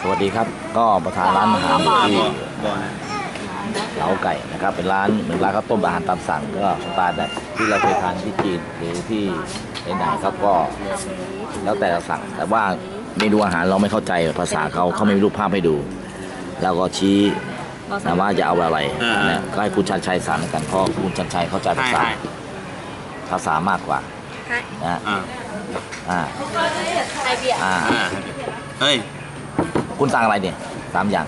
สวัสดีครับ ก็ประธานร้านอาหารที่บ่อนะเหลาไก่นะครับ เป็นร้านเหมือนร้านข้าวต้มอาหารตามสั่งก็สไตล์แบบที่เราเคยทานที่จีนหรือที่ไหนๆครับก็แล้วแต่เราสั่ง แต่ว่าเมนูอาหารเราไม่เข้าใจภาษาเขาเขาไม่มีรูปภาพให้ดู แล้วก็ชี้นะว่าจะเอาอะไรนะก็ให้คุณชันชัยสั่งแล้วกันเพราะคุณชันชัยเข้าใจภาษาภาษามากกว่านะอ่าอ่าไทยเบียร์อ่าอ่าเฮ้ย คุณสั่งอะไรเนี่ยสามอย่าง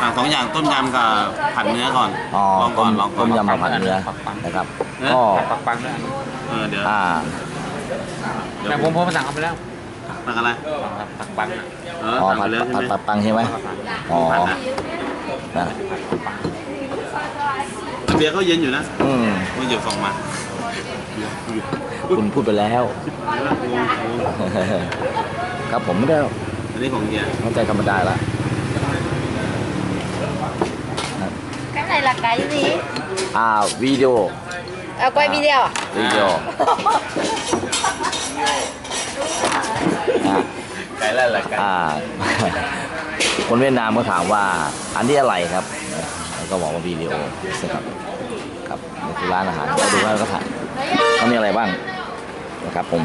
สั่งสองอย่างต้มยำกับผัดเนื้อก่อนอ๋อลองก่อนลองก่อต้นมยำมาผัดเนื้อนะครับ ก็ปักปังด้วยเออเดี๋ยวอ่าเดี๋ยวแต่ผมผมมาสั่งเขาไปแล้วสั่งอะไรปักปังอะเอออ๋อสั่งผัไปดแล้วใช่ผัดไหม ผัดปังใช่ไหมอ๋อผัดนะนะเบียร์ก็เย็นอยู่นะอืมเมื่อหยิบส่งมาคุณพูดไปแล้ว ครับผมไม่ได้หรอก อันนี้ของเฮียเข้าใจธรรมดาละ cái này là cái gì อ่าวิดีโอ à, quay video à วิดีโออ่าไก่แล้วแหละไก่อ่าคนเวียดนามก็ถามว่าอันนี้อะไรครับแล้วก็บอกว่าวิดีโอนะครับครับนี่คือร้านอาหารก็ดูแล้วก็ถ่ายเขามีอะไรบ้างนะครับผม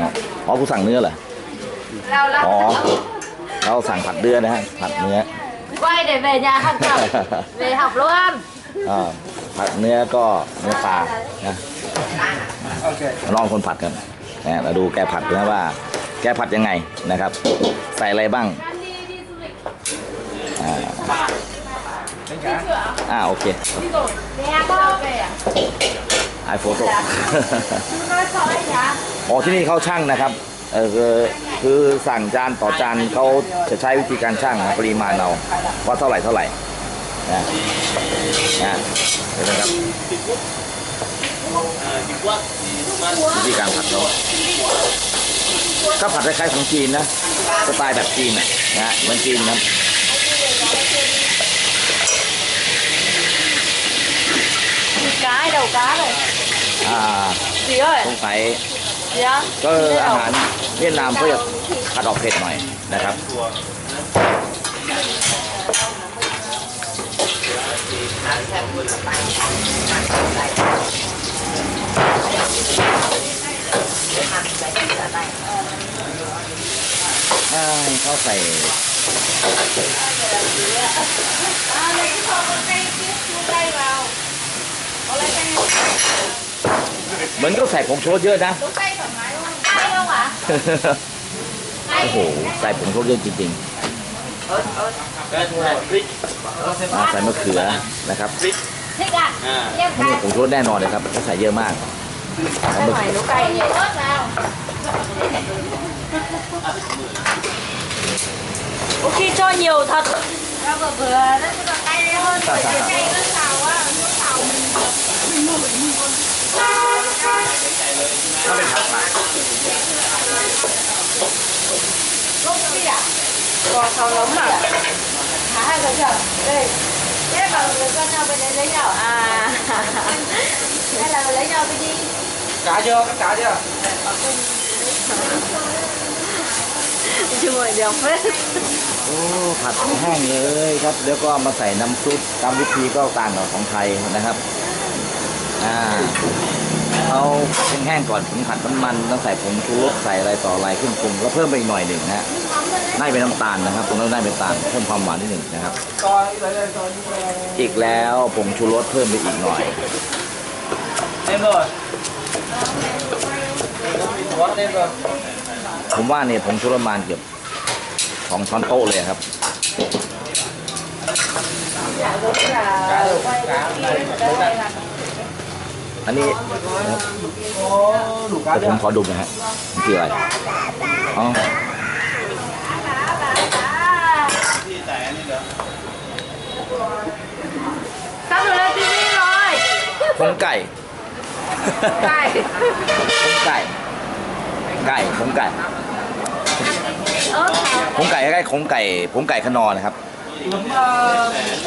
นะอ๋อกูสั่งเนื้อเหรอ lao lao อ๋อเราสั่งผัดเนื้อนะฮะผัดเนื้อ quay để về nhà học tập về học luôn อ่าผัดเนื้อก็เนื้อปลานะลองคนผัดกันนะเราดูแกผัดนะว่า แกผัดยังไงนะครับ ใส่อะไรบ้างอ่าอ่าโอเค nè con ไอโฟโต้อ๋อที่นี่เขาช่างนะครับเออคือคือสั่งจานต่อจานเขาจะใช้วิธีการช่างนะปริมาณเอาว่าเท่าไหร่เท่าไหร่นะนะเห็นไหมครับวิธีการผัดเขาก็ผัดคล้ายๆของจีนนะสไตล์แบบจีนนะนะเหมือนจีนครับ cái đầu cá rồi อ่า gì ơi สงสัย gì á ก็อาหารเวียดนามก็จะผัดออกเผ็ดหน่อยนะครับ อ่าเขาใส่ à lấy cái thau con tay kia chua tay vào có lấy tay เห มือนก็ใส่ผงชูรสเยอะนะ đúng tay thoải mái luôn tay không ạ โอ้โห ใส่ผงชูรสเยอะจริงๆอ่าใส่มะเขือนะครับ thích ạ อ่า em นี่ cay ผงชูรสแน่นอนเลยครับเขาใส่เยอะมาก Đây phải nấu cay nhiều ớt vào Có khi cho nhiều thật Cho vừa vừa đó chứ còn cay hơn Bởi vì cay ớt xào á Nước xào mình mình mua mình mua ถ้าเป็นผัดผัก Lúc đi à Bò xào nấm à Hả hai giờ chờ Đây Thế bảo người con nhau bên đấy lấy nhau à Hay là lấy nhau bên đi cá chưa cắt cá chưa Chưa rồi đều hết โอ้ผัดแห้งเลยครับ แล้วก็เอามาใส่น้ำซุปตามวิธีก็ต่างกับของไทยนะครับ อ่าเอาแห้งๆก่อนถึงผัดน้ำมันต้องใส่ผงชูรสใส่อะไรต่ออะไรขึ้นปรุงแล้วเพิ่มไปอีกหน่อยหนึ่งนะฮะได้เป็นน้ำตาลนะครับตรงนั้นได้เป็นตาลเพิ่มความหวานนิดหนึ่งนะครับ อีกแล้วผงชูรสเพิ่มไปอีกหน่อยผมว่าเนี่ยผงชูรสมาณเกือบสองช้อนโต๊ะเลยครับ cá đâu cá này lấy lại อันนี้ Ô, đủ cá เดี๋ยวผม chưa ขอดูหนะฮะมันคืออะไรอ๋อที่แต่อันนี้เหรอ Sắp được lên TV rồi ผงไก่ Cay ผงไก่ไก่ผงไก่ ớt hả ผงไก่ใกล้ๆผงไก่ผงไก่ขนอนะครับ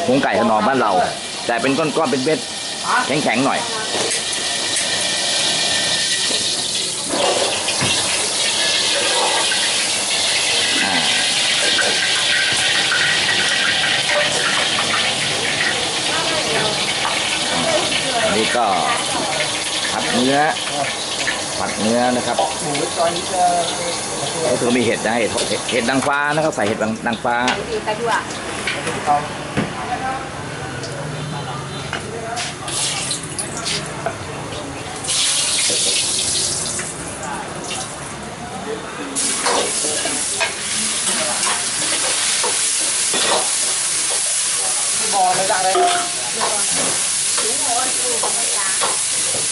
ผงไก่ขนอบ้านเรา แต่เป็นก้อนๆเป็นเม็ดแข็งๆหน่อย นี้ก็ผัดเนื้อผัดเนื้อนะครับก็คือมีเห็ดนะเห็ดเห็ดนางฟ้านะครับใส่เห็ดนางฟ้า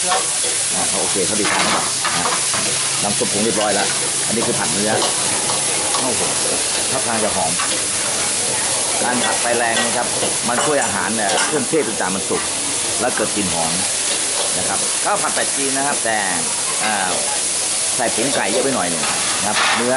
Thì cái đùa อ่าโอเคเขาดีทานครับน้ำซุปปรุงเรียบร้อยแล้ว อันนี้คือผัดเนื้อโอ้โหถ้าทางจะหอม การผัดไฟแรงนะครับ มันช่วยอาหารเนี่ยเครื่องเทศต่างๆมันสุก แล้วเกิดกลิ่นหอมนะครับข้าวผัดแบบจีนนะครับ แต่อ่าใส่ผงไก่เยอะไปหน่อยหนึ่งนะครับเนื้อ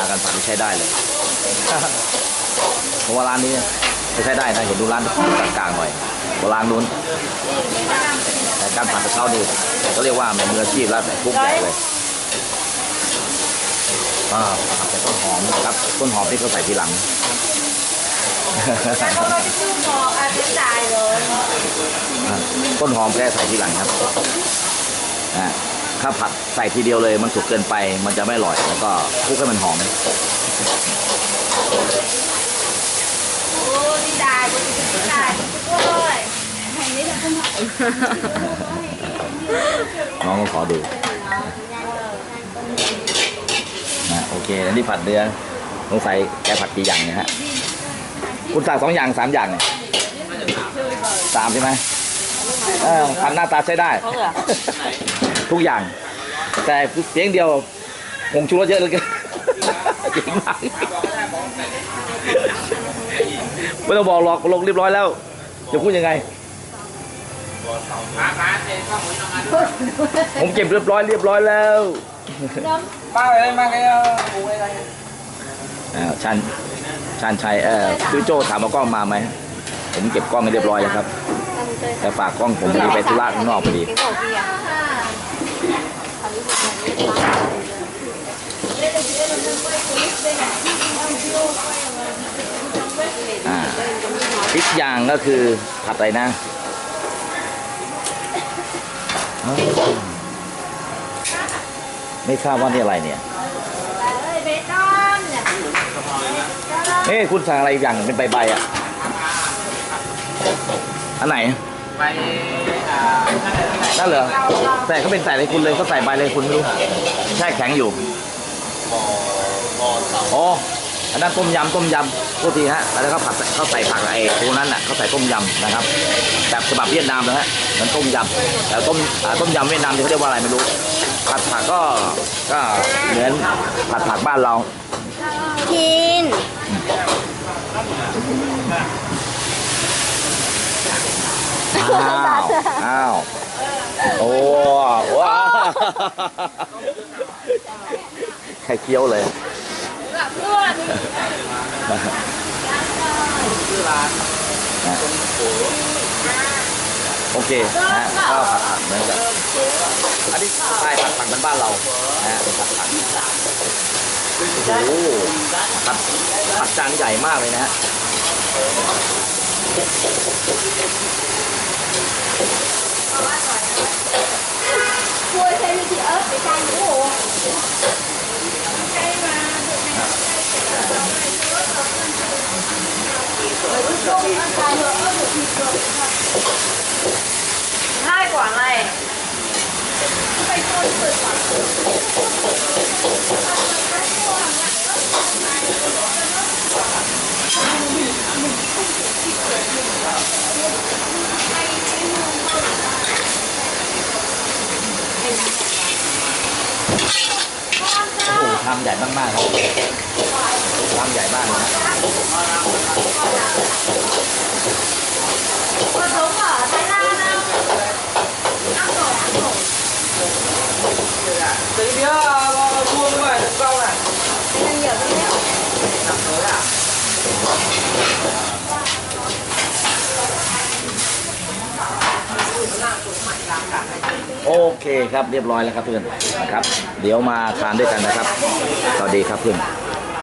าการผัดที่ใช้ได้เลยเพราะว่าร้านนี้ใช้ได้นะเห็นดูร้านกลางๆหน่อยกว่าร้านนู้นแต่การผัดของเขานี่ก็เรียกว่าเป็นมืออาชีพแล้วแต่ทุกอย่างเลยอ่าผัดแต่ต้นหอมนะครับต้นหอมที่เขาใส่ทีหลัง Tại con nói cái chút ngọt, à, tiếng dài rồi อ่าต้นหอมแค่ใส่ทีหลังครับอ่า ถ้าผัดใส่ทีเดียวเลยมันสุกเกินไปมันจะไม่อร่อย แล้วก็คลุกให้มันหอม Ôi, đi dài, con đi tiếng dài Ôi น้องก็ขอดูนะโอเคอันนี้ผัดเดือสงสัยแกผัดกี่อย่างเนี่ยฮะคุณสั่งสองอย่างสามอย่างเนี่ยสามใช่ไหมเออผัดหน้าตาใช้ได้ ทุกอย่าง แต่เสียงเดียวงงชูรสเยอะเลยกันจริงมากไม่ต้องบอกหรอกลงเรียบร้อยแล้วจะพูดยังไง ผมเก็บเรียบร้อยเรียบร้อยแล้ว mang cái mang cái uh, bù này này อ่าชันชันชัยเอ่อพี่โจถามว่ากล้องมาไหมผมเก็บกล้องให้เรียบร้อยแล้วครับแต่ฝากกล้องผมพอดีไปธุระข้างนอกพอดี อ่าอีกอย่างก็คือผัดอะไรนะอ้าวไม่ทราบว่านี่อะไรเนี่ย Ơi, bé con nè เอ้คุณสั่งอะไรอีกอย่างเป็นใบใบๆอะ อันไหน ไปอ่านั่นเหรอแต่เขาเป็นใส่อะไรคุณเลยเขาใส่ใบอะไรคุณไม่รู้แช่แข็งอยู่อ๋ออันนั้นต้มยำต้มยำโทษทีฮะแล้วเขาผัดเขาใส่ผักไอ้ตัวนั้นน่ะเขาใส่ต้มยำนะครับแบบฉบับเวียดนามนะฮะเหมือนต้มยำแต่ต้มอ่าต้มยำเวียดนามที่เขาเรียกว่าอะไรไม่รู้ผัดผักก็ก็เหมือนผัดผักบ้านเรา Chín อ้าวอ้าวโอ้ว้าวใครเคี้ยวเลยโอเคนะก็ผัดผักเหมือนกับอันนี้ใช่ผัดผักเหมือนบ้านเรานะเป็นผัดผักโอ้โหผัดผัดจานใหญ่มากเลยนะฮะ Mua thêm đi ớt để cay nữa hồ Cay mà hai quả này. phải thôi quả ใหญ่มากๆครับลำใหญ่มากนะตีเบี้ยรวมด้วยกล้องอ่ะมันเยอะไม่ได้หนักเลยอ่ะ Hãy subscribe cho kênh Ghiền Mì Gõ Để không bỏ lỡ những video hấp dẫn โอเคครับเรียบร้อยแล้วครับเพื่อนนะครับ เดี๋ยวมาทานด้วยกันนะครับสวัสดีครับเพื่อน